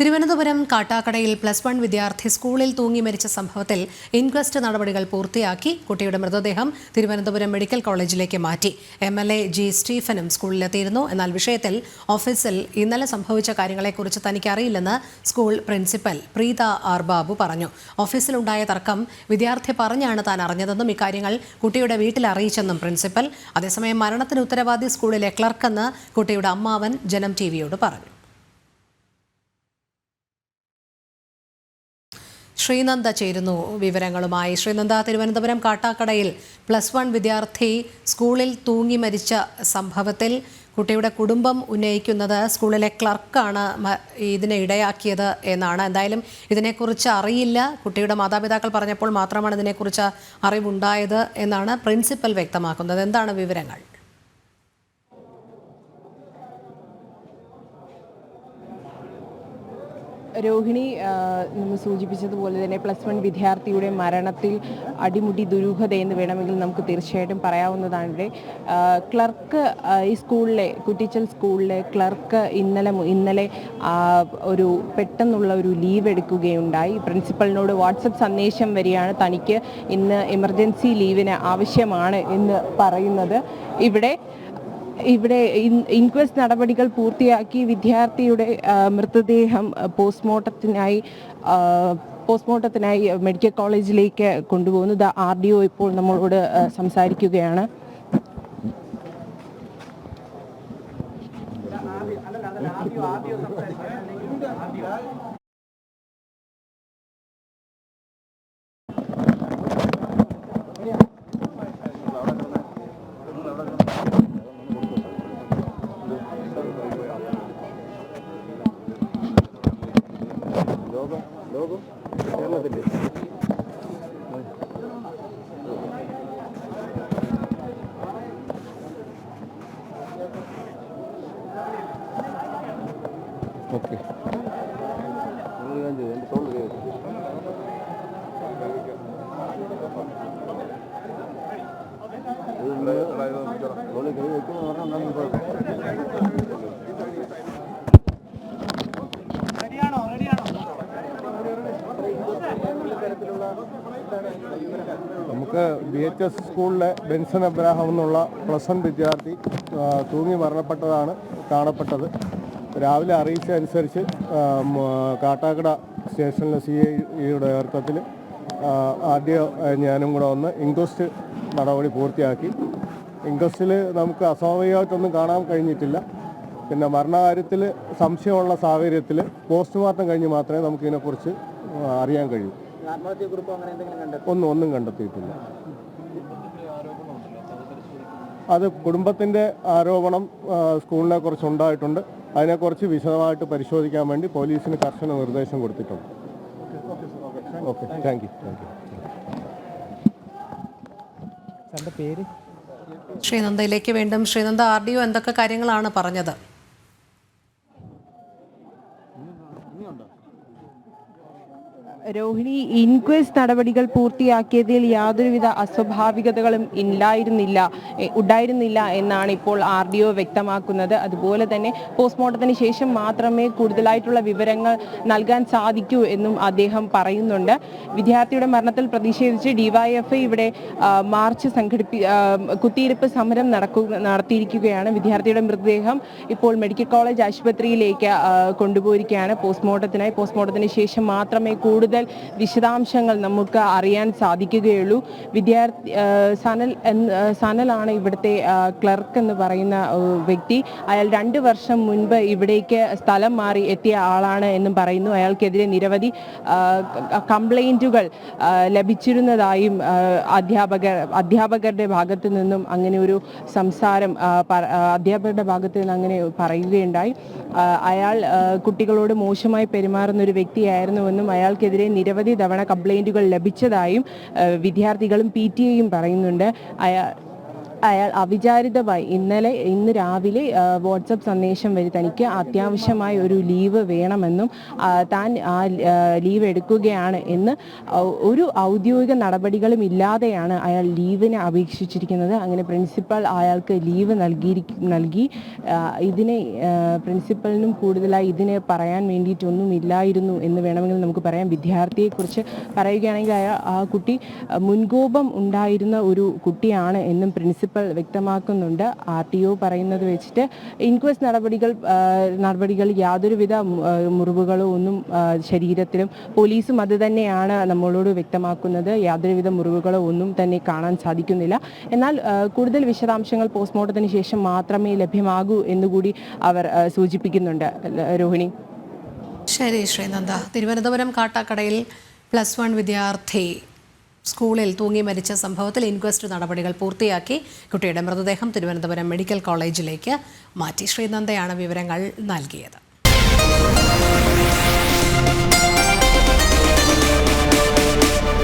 തിരുവനന്തപുരം കാട്ടാക്കടയിൽ plus one വിദ്യാർത്ഥി സ്കൂളിൽ തൂങ്ങി മരിച്ച സംഭവത്തിൽ ഇൻക്വസ്റ്റ് നടപടികൾ പൂർത്തിയാക്കി. കുട്ടിയുടെ മൃതദേഹം തിരുവനന്തപുരം മെഡിക്കൽ കോളേജിലേക്ക് മാറ്റി. എം എൽ എ ജി സ്റ്റീഫനും സ്കൂളിലെത്തിയിരുന്നു. എന്നാൽ വിഷയത്തിൽ ഓഫീസിൽ ഇന്നലെ സംഭവിച്ച കാര്യങ്ങളെക്കുറിച്ച് തനിക്ക് അറിയില്ലെന്ന് school principal Preetha R Babu പറഞ്ഞു. ഓഫീസിലുണ്ടായ തർക്കം വിദ്യാർത്ഥി പറഞ്ഞാണ് താൻ അറിഞ്ഞതെന്നും ഇക്കാര്യങ്ങൾ കുട്ടിയുടെ വീട്ടിൽ അറിയിച്ചെന്നും പ്രിൻസിപ്പൽ. അതേസമയം മരണത്തിന് ഉത്തരവാദി സ്കൂളിലെ ക്ലർക്കെന്ന് കുട്ടിയുടെ അമ്മാവൻ ജനം ടി വിയോട് പറഞ്ഞു. ശ്രീനന്ദ ചേരുന്നു വിവരങ്ങളുമായി. ശ്രീനന്ദ തിരുവനന്തപുരം കാട്ടാക്കടയിൽ പ്ലസ് വൺ വിദ്യാർത്ഥി സ്കൂളിൽ തൂങ്ങി മരിച്ച സംഭവത്തിൽ കുട്ടിയുടെ കുടുംബം ഉന്നയിക്കുന്നത് സ്കൂളിലെ ക്ലർക്കാണ് ഇതിനെ ഇടയാക്കിയത് എന്നാണ്. എന്തായാലും ഇതിനെക്കുറിച്ച് അറിയില്ല. കുട്ടിയുടെ മാതാപിതാക്കൾ പറഞ്ഞപ്പോൾ മാത്രമാണ് ഇതിനെക്കുറിച്ച് അറിവുണ്ടായത് എന്നാണ് പ്രിൻസിപ്പൽ വ്യക്തമാക്കുന്നത്. എന്താണ് വിവരങ്ങൾ? രോഹിണി സൂചിപ്പിച്ചതുപോലെ തന്നെ പ്ലസ് വൺ വിദ്യാർത്ഥിയുടെ മരണത്തിൽ അടിമുടി ദുരൂഹത എന്ന് വേണമെങ്കിൽ നമുക്ക് തീർച്ചയായിട്ടും പറയാവുന്നതാണ് ഇവിടെ ക്ലർക്ക് ഈ സ്കൂളിലെ കുറ്റിച്ചൽ സ്കൂളിലെ ക്ലർക്ക് ഇന്നലെ ഇന്നലെ ഒരു പെട്ടെന്നുള്ള ഒരു ലീവ് എടുക്കുകയുണ്ടായി. പ്രിൻസിപ്പളിനോട് വാട്സപ്പ് സന്ദേശം വരികയാണ് തനിക്ക് ഇന്ന് എമർജൻസി ലീവിന് ആവശ്യമാണ് എന്ന് പറയുന്നത്. ഇവിടെ ഇവിടെ ഇൻക്വസ്റ്റ് നടപടികൾ പൂർത്തിയാക്കി വിദ്യാർത്ഥിയുടെ മൃതദേഹം പോസ്റ്റ്മോർട്ടത്തിനായി പോസ്റ്റ്മോർട്ടത്തിനായി മെഡിക്കൽ കോളേജിലേക്ക് കൊണ്ടുപോകുന്നത് ആർ ഡി ഒ ഇപ്പോൾ നമ്മളോട് സംസാരിക്കുകയാണ്. Okay ഞാൻ ചെയ്തു എൻ്റെ സൗണ്ട് കേൾക്കും തോളിൽ കൈ വെക്കുമെന്ന് പറഞ്ഞാൽ നമുക്ക് ബി എച്ച് എസ് സ്കൂളിലെ ബെൻസൺ അബ്രാഹം എന്നുള്ള പ്ലസ് വൺ വിദ്യാർത്ഥി തൂങ്ങി മരണപ്പെട്ടതാണ് കാണപ്പെട്ടത്. രാവിലെ അറിയിച്ച അനുസരിച്ച് കാട്ടാക്കട സ്റ്റേഷനിലെ സി ഐയുടെ നേതൃത്വത്തിൽ ആദ്യം ഞാനും കൂടെ വന്ന് ഇൻക്വസ്റ്റ് നടപടി പൂർത്തിയാക്കി. ഇൻക്വസ്റ്റിൽ നമുക്ക് അസ്വാഭാവികമായിട്ടൊന്നും കാണാൻ കഴിഞ്ഞിട്ടില്ല. പിന്നെ മരണകാര്യത്തിൽ സംശയമുള്ള സാഹചര്യത്തിൽ പോസ്റ്റ്മോർട്ടം കഴിഞ്ഞ് മാത്രമേ നമുക്കിതിനെക്കുറിച്ച് അറിയാൻ കഴിയൂ. ഒന്നും ഒന്നും കണ്ടെത്തിയിട്ടില്ല. അത് കുടുംബത്തിന്റെ ആരോപണം സ്കൂളിനെ കുറിച്ച് ഉണ്ടായിട്ടുണ്ട്. അതിനെക്കുറിച്ച് വിശദമായിട്ട് പരിശോധിക്കാൻ വേണ്ടി പോലീസിന് കർശന നിർദ്ദേശം കൊടുത്തിട്ടുണ്ട്. Okay thank you thank you. സാറിന്റെ പേര്? ശ്രീനന്ദയിലേക്ക് വീണ്ടും. ശ്രീനന്ദ ആർ ഡി ഒ എന്തൊക്കെ കാര്യങ്ങളാണ് പറഞ്ഞത്? രോഹിണി ഇൻക്വസ്റ്റ് നടപടികൾ പൂർത്തിയാക്കിയതിൽ യാതൊരുവിധ അസ്വാഭാവികതകളും ഇല്ലായിരുന്നില്ല ഉണ്ടായിരുന്നില്ല എന്നാണ് ഇപ്പോൾ ആർ ഡി ഒ വ്യക്തമാക്കുന്നത്. അതുപോലെ തന്നെ പോസ്റ്റ്മോർട്ടത്തിന് ശേഷം മാത്രമേ കൂടുതലായിട്ടുള്ള വിവരങ്ങൾ നൽകാൻ സാധിക്കൂ എന്നും അദ്ദേഹം പറയുന്നുണ്ട്. വിദ്യാർത്ഥിയുടെ മരണത്തിൽ പ്രതിഷേധിച്ച് ഡിവൈഎഫ്ഐ ഇവിടെ മാർച്ച് സംഘടിപ്പി കുത്തിയിരുപ്പ് സമരം നടക്കുക നടത്തിയിരിക്കുകയാണ്. വിദ്യാർത്ഥിയുടെ മൃതദേഹം ഇപ്പോൾ മെഡിക്കൽ കോളേജ് ആശുപത്രിയിലേക്ക് കൊണ്ടുപോയിരിക്കുകയാണ്. പോസ്റ്റ്മോർട്ടത്തിനായി പോസ്റ്റ്മോർട്ടത്തിന് ശേഷം മാത്രമേ കൂടുതൽ വിശദാംശങ്ങൾ നമുക്ക് അറിയാൻ സാധിക്കുകയുള്ളൂ. വിദ്യാർത്ഥി സനൽ സനലാണ് ഇവിടുത്തെ ക്ലർക്ക് എന്ന് പറയുന്ന വ്യക്തി. അയാൾ രണ്ട് വർഷം മുൻപ് ഇവിടേക്ക് സ്ഥലം മാറി എത്തിയ ആളാണ് എന്നും പറയുന്നു. അയാൾക്കെതിരെ നിരവധി കംപ്ലൈന്റുകൾ ലഭിച്ചിരുന്നതായും അധ്യാപകർ അധ്യാപകരുടെ ഭാഗത്തു നിന്നും അങ്ങനെ ഒരു സംസാരം അധ്യാപകരുടെ ഭാഗത്ത് നിന്ന് അങ്ങനെ പറയുകയുണ്ടായി. അയാൾ കുട്ടികളോട് മോശമായി പെരുമാറുന്ന ഒരു വ്യക്തിയായിരുന്നുവെന്നും അയാൾക്കെതിരെ നിരവധി തവണ കംപ്ലൈന്റുകൾ ലഭിച്ചതായും വിദ്യാർത്ഥികളും പി ടി എയും പറയുന്നുണ്ട്. അയാൾ അവിചാരിതമായി ഇന്നലെ ഇന്ന് രാവിലെ വാട്സപ്പ് സന്ദേശം വഴി തനിക്ക് അത്യാവശ്യമായ ഒരു ലീവ് വേണമെന്നും താൻ ആ ലീവ് എടുക്കുകയാണ് എന്ന് ഒരു ഔദ്യോഗിക നടപടികളും ഇല്ലാതെയാണ് അയാൾ ലീവിനെ അപേക്ഷിച്ചിരിക്കുന്നത്. അങ്ങനെ പ്രിൻസിപ്പൽ അയാൾക്ക് ലീവ് നൽകി നൽകി ഇതിനെ പ്രിൻസിപ്പലിനും കൂടുതലായി ഇതിനെ പറയാൻ വേണ്ടിയിട്ടൊന്നും ഇല്ലായിരുന്നു എന്ന് വേണമെങ്കിൽ നമുക്ക് പറയാം. വിദ്യാർത്ഥിയെക്കുറിച്ച് പറയുകയാണെങ്കിൽ ആ കുട്ടി മുൻകോപം ഉണ്ടായിരുന്ന ഒരു കുട്ടിയാണ് എന്നും പ്രിൻസിപ്പൽ വ്യക്തമാക്കുന്നുണ്ട്. ആർ ടി ഒ പറയുന്നത് വെച്ചിട്ട് ഇൻക്വസ്റ്റ് നടപടികൾ നടപടികൾ യാതൊരുവിധ മുറിവുകളോ ഒന്നും ശരീരത്തിലും പോലീസും അത് തന്നെയാണ് നമ്മളോട് വ്യക്തമാക്കുന്നത്. യാതൊരുവിധ മുറിവുകളോ ഒന്നും തന്നെ കാണാൻ സാധിക്കുന്നില്ല. എന്നാൽ കൂടുതൽ വിശദാംശങ്ങൾ പോസ്റ്റ്മോർട്ടത്തിന് ശേഷം മാത്രമേ ലഭ്യമാകൂ എന്നുകൂടി അവർ സൂചിപ്പിക്കുന്നുണ്ട്. രോഹിണി. ശരി ശ്രീനന്ദ. തിരുവനന്തപുരം കാട്ടാക്കടയിൽ പ്ലസ് വൺ വിദ്യാർത്ഥി സ്കൂളിൽ തൂങ്ങി മരിച്ച സംഭവത്തിൽ ഇൻക്വസ്റ്റ് നടപടികൾ പൂർത്തിയാക്കി. കുട്ടിയുടെ മൃതദേഹം തിരുവനന്തപുരം മെഡിക്കൽ കോളേജിലേക്ക് മാറ്റി. ശ്രീനന്ദയാണ് വിവരങ്ങൾ നൽകിയത്.